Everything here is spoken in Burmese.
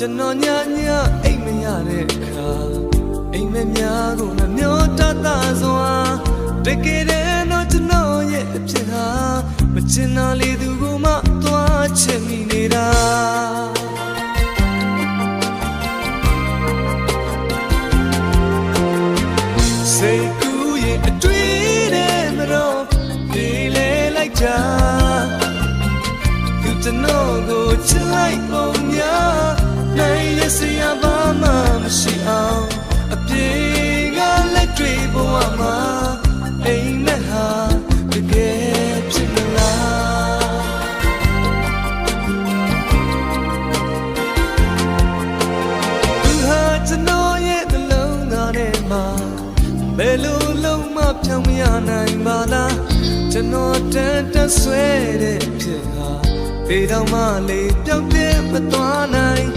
ကျွန်တော်ညညအိမ်မရတဲ့အခါအိမ်မများကိုနှမျောတတ်တာစွာတကယ်တည်းတော့ကျွန်တော်ရဲ့အဖြစ်ဟာမချင်တာလေသူကမှသွားချင်မိနေတာစိတ်ကူးရဲ့အတွေ့နဲ့မတော့ဒီလေလိုက်တာသူကျွန်တော်ကိုချစ်လိုက်ပုံ ဘဝမှာအိမ်မက်ဟာတကယ်ဖြစ်မလားသူဟာကျွန်တော်ရဲ့နှလုံးသားထဲမှာဘယ်လိုလုံးမဖြောင်းမရနိုင်ပါလားကျွန်တော်တန်တဆွဲတဲ့ဖြစ်ဟာပေတော့မှလေပြောင်းပြမသွားနိုင်